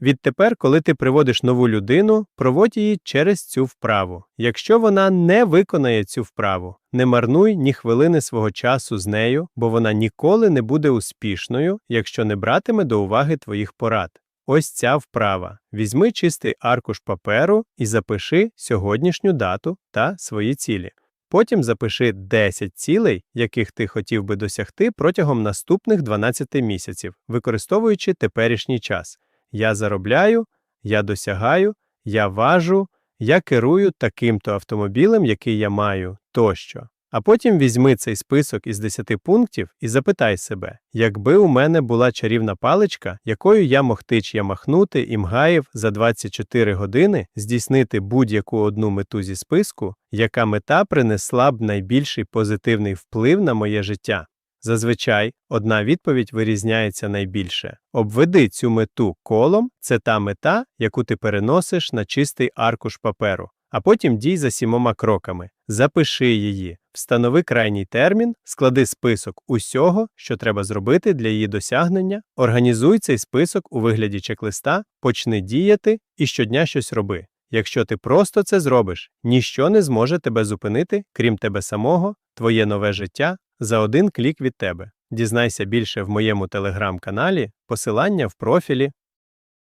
Відтепер, коли ти приводиш нову людину, проводь її через цю вправу. Якщо вона не виконає цю вправу, не марнуй ні хвилини свого часу з нею, бо вона ніколи не буде успішною, якщо не братиме до уваги твоїх порад. Ось ця вправа. Візьми чистий аркуш паперу і запиши сьогоднішню дату та свої цілі. Потім запиши 10 цілей, яких ти хотів би досягти протягом наступних 12 місяців, використовуючи теперішній час. Я заробляю, я досягаю, я важу, я керую таким-то автомобілем, який я маю, тощо. А потім візьми цей список із 10 пунктів і запитай себе, якби у мене була чарівна паличка, якою я мог тич'я махнути і мгаїв за 24 години здійснити будь-яку одну мету зі списку, яка мета принесла б найбільший позитивний вплив на моє життя. Зазвичай одна відповідь вирізняється найбільше. Обведи цю мету колом це та мета, яку ти переносиш на чистий аркуш паперу, а потім дій за сімома кроками. Запиши її, встанови крайній термін, склади список усього, що треба зробити для її досягнення, організуй цей список у вигляді чек-листа, почни діяти і щодня щось роби. Якщо ти просто це зробиш, ніщо не зможе тебе зупинити, крім тебе самого, твоє нове життя за один клік від тебе. Дізнайся більше в моєму телеграм-каналі, посилання в профілі